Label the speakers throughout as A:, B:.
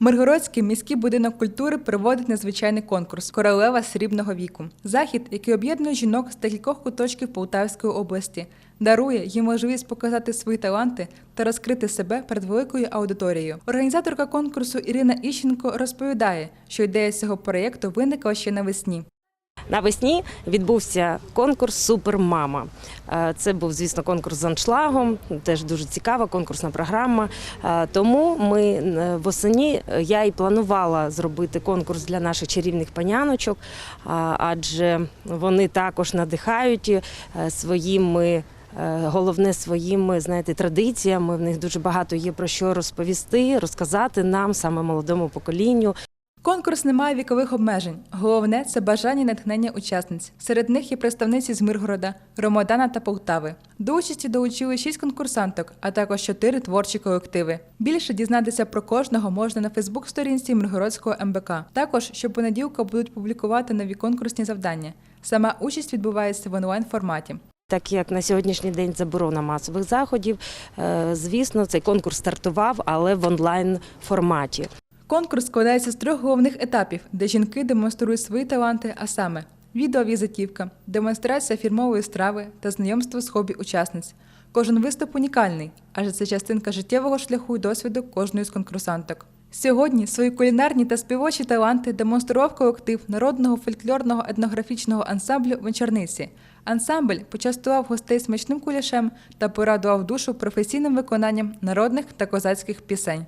A: Миргородський міський будинок культури проводить незвичайний конкурс Королева срібного віку. Захід, який об'єднує жінок з декількох куточків Полтавської області, дарує їм можливість показати свої таланти та розкрити себе перед великою аудиторією. Організаторка конкурсу Ірина Іщенко розповідає, що ідея цього проєкту виникла ще навесні.
B: Навесні відбувся конкурс Супермама. Е, Це був, звісно, конкурс з аншлагом, теж дуже цікава конкурсна програма. Е, Тому ми е, восені я і планувала зробити конкурс для наших чарівних паняночок, адже вони також надихають своїми. Головне своїми знаєте традиціями. В них дуже багато є про що розповісти, розказати нам, саме молодому поколінню.
A: Конкурс не має вікових обмежень. Головне це бажання і натхнення учасниць. Серед них є представниці з Миргорода, Ромодана та Полтави. До участі долучили шість конкурсанток, а також чотири творчі колективи. Більше дізнатися про кожного можна на Фейсбук-сторінці Миргородського МБК. Також щопонеділка будуть публікувати нові конкурсні завдання. Сама участь відбувається в онлайн форматі.
B: Так як на сьогоднішній день заборона масових заходів, е, звісно, цей конкурс стартував, але в онлайн форматі.
A: Конкурс складається з трьох головних етапів, де жінки демонструють свої таланти, а саме відеовізитівка, демонстрація фірмової страви та знайомство з хобі учасниць. Кожен виступ унікальний, адже це частинка життєвого шляху і досвіду кожної з конкурсанток. Сьогодні свої кулінарні та співочі таланти демонстрував колектив народного фольклорного етнографічного ансамблю Вечорниці. Ансамбль почастував гостей смачним кулішем та порадував душу професійним виконанням народних та козацьких пісень.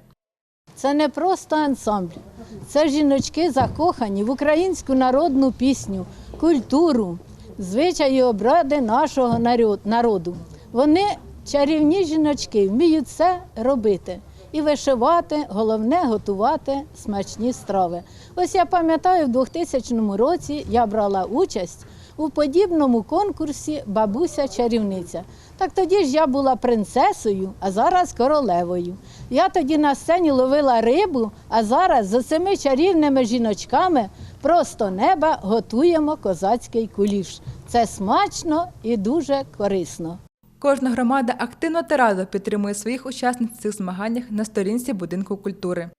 C: Це не просто ансамбль, це жіночки закохані в українську народну пісню, культуру, звичаї обради нашого народу. Вони чарівні жіночки, вміють все робити. І вишивати, головне готувати смачні страви. Ось я пам'ятаю, в 2000 році я брала участь у подібному конкурсі Бабуся чарівниця. Так тоді ж я була принцесою, а зараз королевою. Я тоді на сцені ловила рибу, а зараз з цими чарівними жіночками просто неба готуємо козацький куліш. Це смачно і дуже корисно.
A: Кожна громада активно та радо підтримує своїх учасниць цих змаганнях на сторінці будинку культури.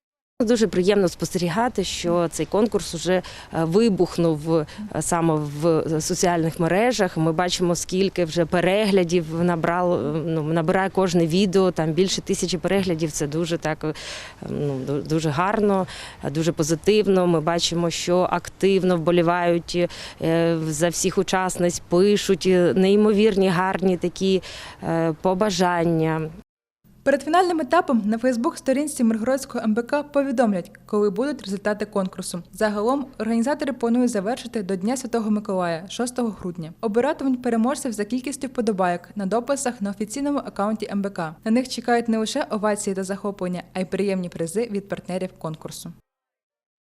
B: Дуже приємно спостерігати, що цей конкурс уже е, вибухнув е, саме в соціальних мережах. Ми бачимо, скільки вже переглядів набрало. Ну набирає кожне відео. Там більше тисячі переглядів. Це дуже так е, ну дуже гарно, е, дуже позитивно. Ми бачимо, що активно вболівають е, за всіх учасниць, пишуть е, неймовірні гарні такі е, побажання.
A: Перед фінальним етапом на Фейсбук-сторінці Миргородського МБК повідомлять, коли будуть результати конкурсу. Загалом організатори планують завершити до Дня Святого Миколая, 6 грудня. Обиратимуть переможців за кількістю вподобайок на дописах на офіційному акаунті МБК. На них чекають не лише овації та захоплення, а й приємні призи від партнерів конкурсу.